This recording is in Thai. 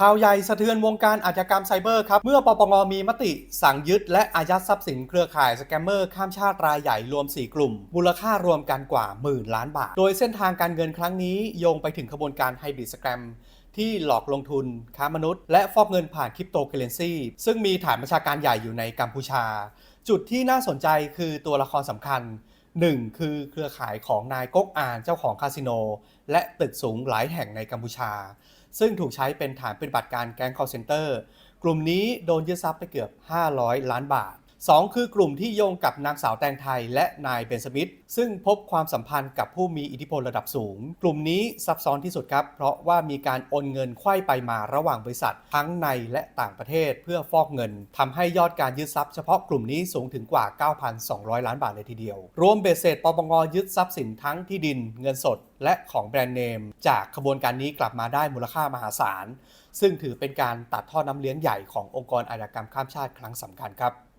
ข่าวใหญ่สะเทือนวงการอาชญากรรมไซเบอร์ครับ เมื่อปปงมีมติสั่งยึดและอายัดทรัพย์สินเครือข่ายสแกมเมอร์ข้ามชาติรายใหญ่รวม 4 กลุ่ม มูลค่ารวมกันกว่าหมื่นล้านบาท โดยเส้นทางการเงินครั้งนี้โยงไปถึงขบวนการไฮบริดสแกมที่หลอกลงทุน ค้ามนุษย์ และฟอกเงินผ่านคริปโตเคเรนซีซึ่งมีฐานประชาการใหญ่อยู่ในกัมพูชา จุดที่น่าสนใจคือตัวละครสำคัญ 1. คือเครือข่ายของนายก๊กอานเจ้าของคาสิโน และตึกสูงหลายแห่งในกัมพูชา ซึ่งถูกใช้เป็นฐานปฏิบัติการแก๊งคอเซนเตอร์ กลุ่มนี้โดนยึดทรัพย์ไปเกือบ 500 ล้านบาท 2 คือกลุ่มที่โยงกับนางสาวแตงไทยและนายเบนสมิธซึ่งพบความสัมพันธ์กับผู้มีอิทธิพลระดับสูง กลุ่มนี้ซับซ้อนที่สุดครับ เพราะว่ามีการโอนเงินไขว้ไปมาระหว่างบริษัท ทั้งในและต่างประเทศเพื่อฟอกเงินทำให้ยอดการยึดทรัพย์เฉพาะกลุ่มนี้สูงถึงกว่า 9,200 ล้านบาทเลยทีเดียว รวมเบสเสร็จปปงยึดทรัพย์สินทั้งที่ดินเงินสด และของแบรนด์เนม จากขบวนการนี้กลับมาได้มูลค่ามหาศาลซึ่งถือเป็นการตัดท่อน้ำเลี้ยงใหญ่ขององค์กรอาชญากรรมข้ามชาติครั้งสำคัญครับ